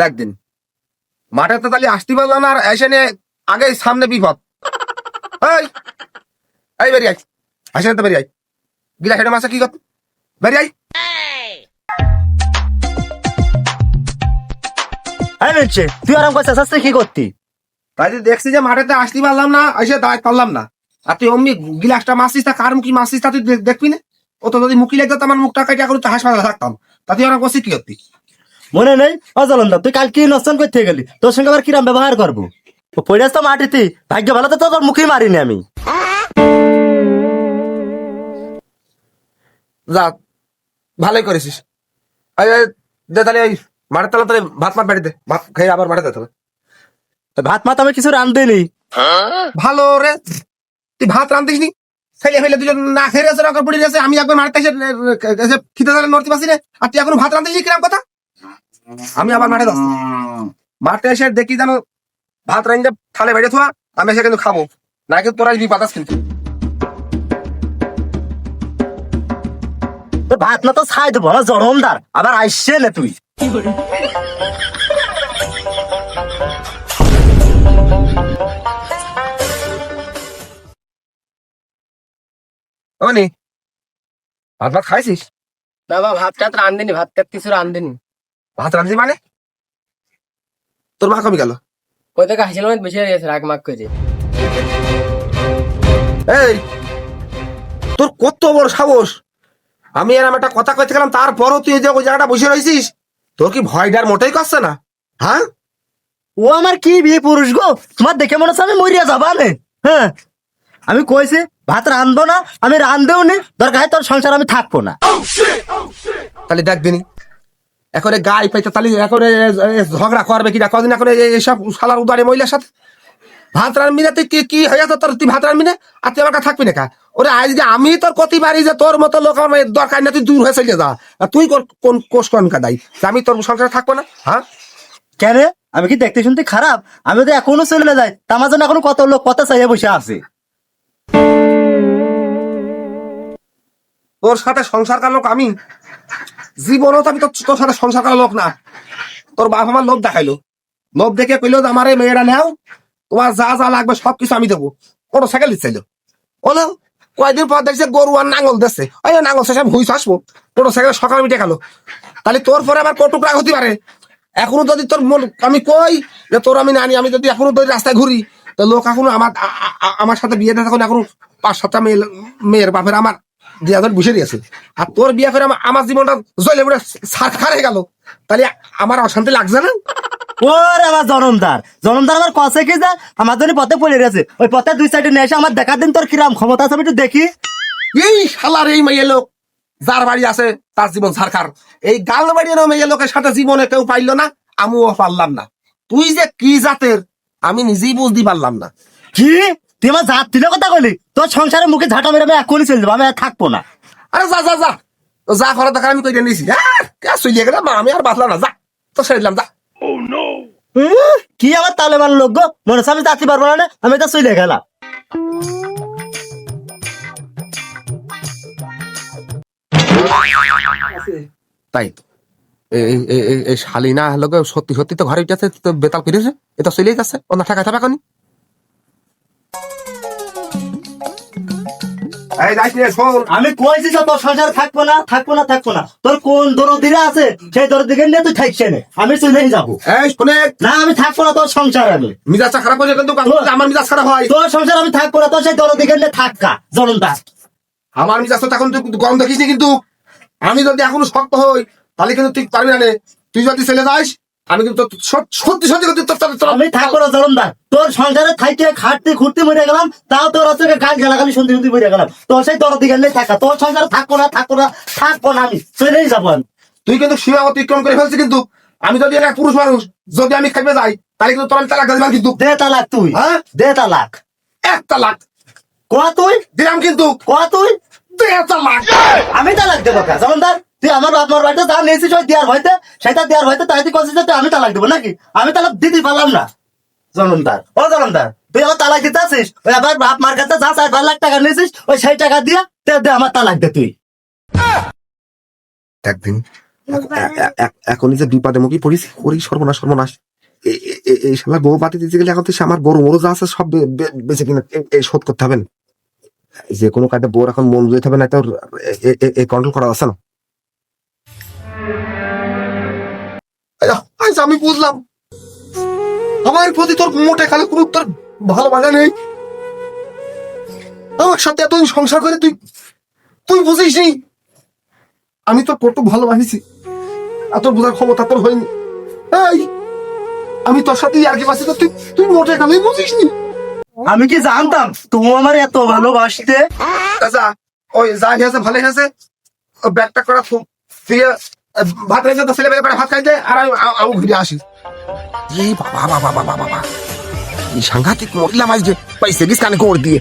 দেখ দিন। মাঠে তো তাহলে আসতে পারলাম না আর এসে নিয়ে আগে সামনে বিপদ। এই বেরিয়ে আসে তো বেরিয়ে আয়। গিলা হেডে মাসে কি কর বেরিয়ে আয়। তুই আরাম করছিস আস্তে কি করতি? তাই যে দেখছি যে মাঠেতে আসতে পারলাম না এসে দাঁড়াতে পারলাম না। আর তুই অমনি গিলাসটা মাসিস তা কার মুখি মাসিস তা তুই দেখবি না? ও তো যদি মুখি লাগতো আমার মুখটা কাটিয়া করে তো হাসপাতালে থাকতাম। তা তুই ওরা করছি কি করতি? মনে নেই? অজলন তুই কাল কি নষ্ট করতে গেলি। তোর সঙ্গে আবার কিরাম ব্যবহার করব? পড়াস তো মাটিতে। ভাগ্য ভালো তো তোর মুখেই মারিনি আমি। যা ভালোই করেছিস। দে তাহলে ওই মাঠের তাহলে তাহলে ভাত মাঠ বাড়িতে ভাত খেয়ে আবার মাঠে যেতে হবে। ভাত মাত আমি কিছু রান্ধে নি ভালো রে। তুই ভাত রান্ধিস নি? ফেলে ফেলে দুজন না খেয়ে রয়েছে রকম পড়ে গেছে আমি একবার মাঠে এসে খিদে ধরে নড়তে পারছি না। আর তুই এখনও ভাত রান্ধিস নি কিরম কথা? আমি আবার মাঠে যাচ্ছি। মাঠে এসে দেখি যেন ভাত রান্ধে থালে বেড়ে থোয়া, আমি এসে কিন্তু খাব। না কিন্তু তোরা বিপাদ কিন্তু ভাত না তো ছাই দেবো, না জরমদার আবার আইসছে না তুই। ভাত ভাত খাইছিস? বাবা ভাত টাত রান্ধেনি ভাত টাত কিছু রান্ধেনি। ভাত রাঁধি মানে? তোর মা কমে গেল? ওই থেকে হাসিলাম বেশি হয়ে গেছে রাগ মাগ করে। এই তোর কত বড় সাহস? আমি এরম একটা কথা কইতে গেলাম তারপরও তুই এই যে ওই জায়গাটা বসে রয়েছিস তোর কি ভয় ডার মোটেই করছে না? হ্যাঁ? ও আমার কি বিয়ে পুরুষ গো? তোমার দেখে মনে হচ্ছে আমি মরিয়া যাবা নে হ্যাঁ? আমি কইছি ভাত রান্ধবো না আমি রান্ধেও নি দরকার হয় তোর সংসার আমি থাকব না। তাহলে দেখবিনি এখন গায়ে পাইতে তাহলে এখন ঝগড়া করবে কিনা কদিন এখন এই- এইসব শালার উদারে মহিলার সাথে? ভাত রানবি না তুই কি কি হয়ে তোর? তুই ভাত রানবি না আর তুই আমার কাছে থাকবি না কা? ওরে আজ যে আমি তোর কতি পারি যে তোর মতো লোক আমার দরকার না তুই দূর হয়ে চলে যা। তুই কোন- কোষ কোন কাদাই আমি তোর সংসারে থাকব না হ্যাঁ? কেন? আমি কি দেখতে শুনতে খারাপ? আমি তো এখনও চলে যাই তা আমার জন্য এখনও কত লোক কত চাইয়া বসে আছে? তোর সাথে সংসার কার লোক আমি? জীবনও তো আমি তোর সাথে সংসার করার লোক না। তোর বাপ আমার লোভ দেখাইলো। লোভ দেখে কইলো যে আমার এই মেয়েরা নেও তোমার যা যা লাগবে সবকিছু আমি দেবো। কোনো সাইকেল দিচ্ছিল বলো কয়দিন পর দেখছে গরু আর নাঙ্গল দিচ্ছে ওই যে নাঙ্গল শেষে ভুইস আসব টোটো সাইকেল সকাল মিটে গেল তাহলে তোর পরে আবার কটুক রাগ হতে পারে এখনও যদি তোর মন আমি কই যে তোর আমি নানি, আমি যদি এখনও তোর রাস্তায় ঘুরি তো লোক এখনও আমার আমার সাথে বিয়ে দেয় তখন এখনও পাঁচ সাতটা মেয়ে মেয়ের বাপের আমার দিয়া ধর বসে দিয়েছে আর তোর বিয়ে করে আমার- জীবনটা জলে পুরো সারখার হয়ে গেল। তাহলে আমার অশান্তি লাগছে না? ওরে জনমদার। জনমদার কষে কি যা? আমার জন্য পথে পড়ে গেছে ওই পথে দুই সাইডে নিয়ে এসে আমার দেখা দিন তোর কিরাম ক্ষমতা আছে আমি একটু দেখি। এই শালার এই মেয়ে লোক যার বাড়ি আছে তার জীবন সারখার এই গাল বাড়ির মেয়ে লোকের সাথে জীবনে কেউ পাইলো না আমিও পারলাম না। তুই যে কি জাতের আমি নিজেই বুঝতে পারলাম না। কি? তুই আমার জাত দিলে কথা বলি তোর সংসারের মুখে ঝাঁটা মেরে আমি এখনই চলে যাব আমি আর থাকব না। আরে যা যা যা। তো যা করার দেখা আমি কইতে নিয়েছি হ্যাঁ কে চলিয়ে গেলাম আমি আর বাঁচলাম না। যা তো ছেড়ে দিলাম যা। কি আমার তালে মান লোক গো? মনে হচ্ছে আমি যাতে পারব না আমি তো চলে গেলাম। তাই তো। এই- শালিনা লোক সত্যি সত্যি তো ঘরে যাচ্ছে তো বেতাল করেছে এ তো চলেই যাচ্ছে অন্য টাকা থাকা কোনি? এই যাইস শোন আমি কইছি যে তোর সংসার থাকব না থাকব না থাকব না। তোর কোন দরদিরা আছে সেই দরদিকে নিয়ে তুই থাকছে না। আমি চলেই যাব। এই শুনে। না আমি থাকব না তোর সংসার আমি। মিজাজটা খারাপ হয়ে কিন্তু আমার মিজাজ খারাপ হয়। তোর সংসার আমি থাকব না তোর সেই দরদিকে নিয়ে থাকা জনমদার আমার মিজাজ তো এখন তুই গরম দেখিস কিন্তু। আমি যদি এখনও শক্ত হই তাহলে কিন্তু তুই পারবি না। তুই যদি চলে যাস আমি কিন্তু সত্যি সত্যি কিন্তু তোর- তোর- তোর- আমি না জনমদার তোর সংসারে থাইতে খাটতে খুঁড়তে মরে গেলাম তাও তোর হচ্ছে গান গালাগালি শুনতে শুনতে মরে গেলাম। তোর সেই দরদিকে নিয়ে থাকা। তোর সংসারে থাকব না থাকব না থাকব না আমি। চলেই যাব আমি। তুই কিন্তু সীমা অতিক্রম করে ফেলছিস কিন্তু। আমি যদি একটা পুরুষ মানুষ যদি আমি খাইবে যাই তাহলে কিন্তু তোর আমি তালাক দিলাম কিন্তু। দে তালাক তুই। হ্যাঁ? দে তালাক। এক তালাক। ক তুই? দিলাম কিন্তু। ক তুই? দে তালাক। আমি তালাক দেবো কা? জমদার তুই আমার বাপ মার বাড়িতে যা নিয়েছিস ওই দেওয়ার ভয়তে, সেটা দেওয়ার ভয়তে তাই তুই কছিস যে তুই আমি তালাক দেবো নাকি? আমি তালাক দিতে পারলাম না। জনমদার, ও জনমদার, তুই আমার তালাক দিতে আসিস? ওই আবার বাপ মার কাছে যা চার, পাঁচ লাখ টাকা নিয়েছিস, ওই সেই টাকা দিয়ে দে দে আমার তালাক দে তুই। একদিন এখনই যে বিপদে মুখে পড়িস করি সর্বনাশ সর্বনাশ এই শালা বউ পাতি দিতে গেলে এখন তো আমার গরু মরু যা আছে সব বেঁচে কিনা এ- এ শোধ করতে হবে। যে কোনো কাজে বউর এখন মন যেতে হবে না তো এই কন্ট্রোল করা আছে না আজ আমি বুঝলাম। আমার প্রতি তোর মোটে খালে কোনো তোর ভালোবাসা নেই। আমার সাথে এতদিন সংসার করে তুই তুই বুঝিস নি আমি তোর কত ভালোবাসিছি। আর তোর বোঝার ক্ষমতা তোর হয়নি। এই আমি তোর সাথে আর কি বাসি তো তুই তুই মোটে খালি বুঝিস নি আমি কি জানতাম? তুমি আমার এত ভালোবাসতে? আচ্ছা ওই যা গেছে ভালো গেছে ব্যাগটা করা আহ, ভাত রেখে তো ছেলে বেলা ভাত খাইতে আর আমি ঘুরে আসি। এই বাবা বাবা বাবা বাবা সাংঘাতিক মহিলা মাঝে পাইছে গিস কানে করে দিয়ে।